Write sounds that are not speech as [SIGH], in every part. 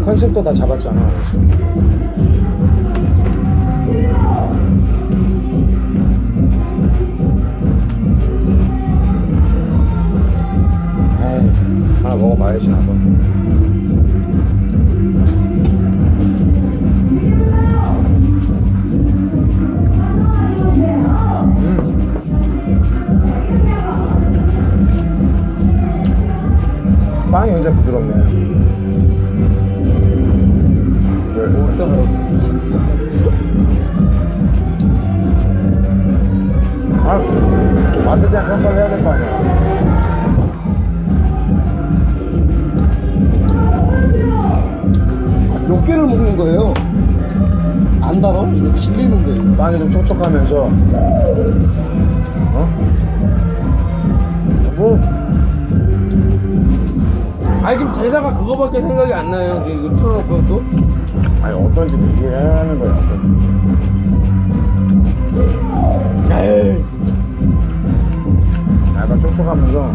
컨셉도 다 잡았잖아. 에이, 하나 먹어봐야지 나도. 음. 빵이 굉장히 부드럽네. 아, 맛에 대한 평가를 해야 될 거 아니야. 몇 개를 먹는 거예요? 안 달아? 이거 질리는데. 빵이 좀 촉촉하면서, 어? 뭐, 아니 지금 대사가 그거밖에 생각이 안 나요. 지금 이거 틀어놓고 또. 아니, 어떤 지 이해해야 하는 거야. 에이. 촉촉하면서,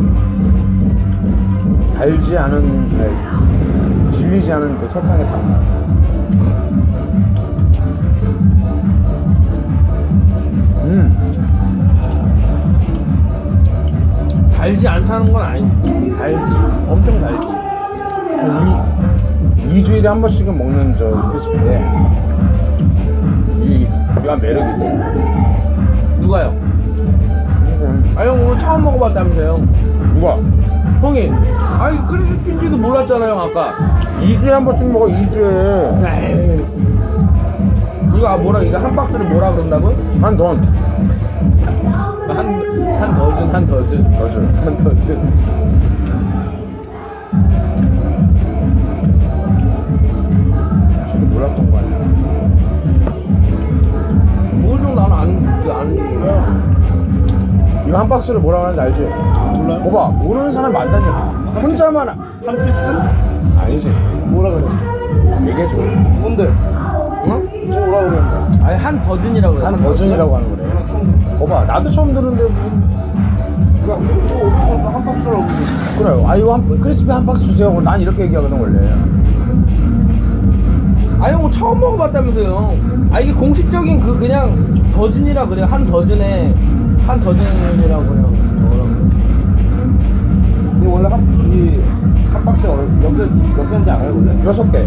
달지 않은, 아니, 질리지 않은 그 설탕의 단맛. 음, 달지 않다는 건 아니지. 달지. 엄청 달지. 이, 2주일에 한 번씩은 먹는 저 크리스피인데, 이, 이가 매력이지. 누가요? 음, 아형 오늘 처음 먹어봤다면서요. 누가? 형이. 아이 크리스피인지도 몰랐잖아요 아까. 2주에 한 번씩 먹어, 2주에. 에이. 이거 아, 뭐라 이거 한 박스를 뭐라 그런다고? 한 돈. 한, 한 더즌 한 더즌 더즌. 한 더즌 이거 한 박스를 뭐라고 하는지 알지? 몰라요. 거봐, 모르는 사람 많다니까. 혼자만. 아- 한 피스? 아니지. 뭐라 그래? 얘기해줘. 뭔데? 어? 뭐라 그랬는데? 아니 한 더즌이라고 그래 한 버전이라고 하는 거래. 거봐, 나도 처음 듣는데, 뭐, 그러니까 또 어디 가서 한 박스라고 그러지. 그래요. 아, 이거 한, 크리스피 한 박스 주세요. 그럼 난 이렇게 얘기하거든, 원래. 아니 형 처음 먹어봤다면서요 아 이게 공식적인 그 그냥 더즌이라 그래 한 더즌에 한 더즌이라고 그냥 적으라고 근데 원래 한, 이, 한 박스에 얼- 몇 개, 몇 개인지 알아요, 원래? 여섯 개.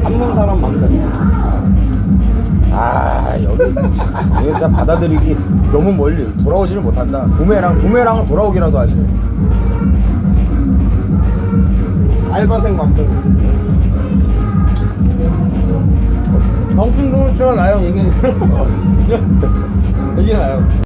담는 사람 많다. 아, 여기, 참, 이거 진짜 받아들이기 너무 멀리 돌아오지를 못한다. 부메랑, 부메랑은 돌아오기라도 하지. 알바생 동을 치러 나요 이게 이 [LAUGHS] [LAUGHS] 게 나요